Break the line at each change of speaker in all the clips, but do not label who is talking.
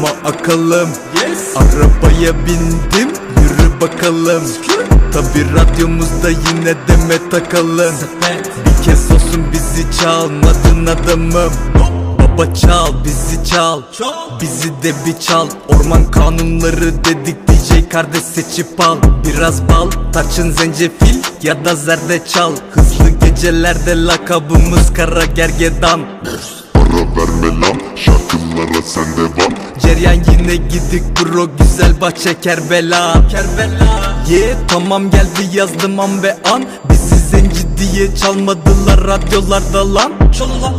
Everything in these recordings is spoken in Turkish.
ama akalım. Arabaya bindim yürü bakalım. Tabi radyomuzda yine deme takalım Bir kez olsun bizi çalmadın adamım. Baba çal bizi çal. Bizi de bir çal. Orman kanunları dedik DJ kardeş seçip al. Biraz bal tarçın zencefil ya da zerdeçal Hızlı gecelerde lakabımız kara gergedan
verme lan. Şarkılara sen devam
Ceryan yine gidik bro güzel bahçe Kerbela. Kerbela. Yeah tamam geldi yazdım an ve an. Bizi zenci diye çalmadılar radyolarda lan.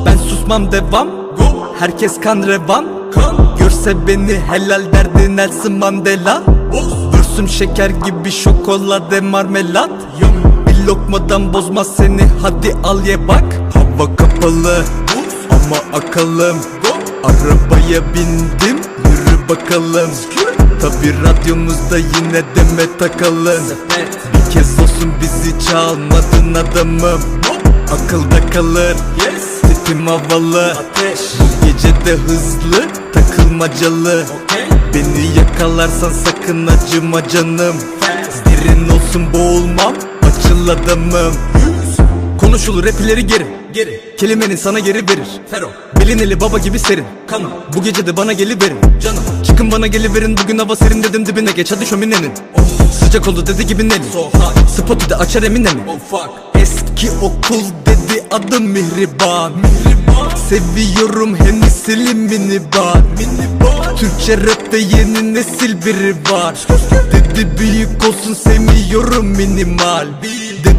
Ben susmam devam. Herkes kan revan. Görse beni helal derdi Nelson Mandela. Vürsüm şeker gibi şokolade marmelat. Bir lokmadan bozmaz seni hadi al ye bak. Hava kapalı ama akalım. Arabaya bindim yürü bakalım. Tabi radyomuzda yine deme takalım. Bir kez olsun bizi çalmadın adamım. Akılda kalır Tipim havalı. Bu gece de hızlı takılmacalı. Beni yakalarsan sakın acıma canım. Derin olsun boğulmam açıl adamım Konuşulur rap ileri geri. Geri Kelimenin sana geri verir. Fero. Bilineli baba gibi serin. Kanım. Bu gece de bana geliverin Canım. Çıkın bana geliverin. Bugün hava serin dedim dibine. Geç hadi şöminenin. Sıcak oldu dedi gibi neli Spotu da açar emine mi Eski okul dedi adım Mihriban. Seviyorum Hennessy'li minibar. Türkçe rapte yeni nesil biri var. Dedi büyük olsun sevmiyorum minimal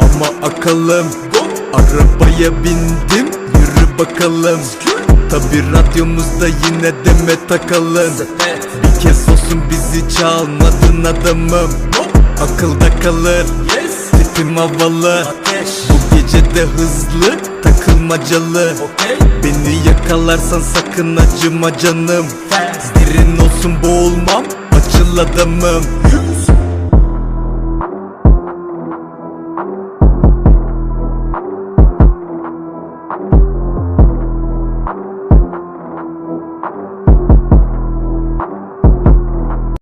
ama akalım. Arabaya bindim yürü bakalım. Tabi radyomuzda yine deme takalım. Bir kez olsun bizi çalmadın adamım. Akılda kalır Tipim havalı. Bu gece de hızlı takılmacalı. Beni yakalarsan sakın acıma canım. Derin olsun boğulmam açıl adamım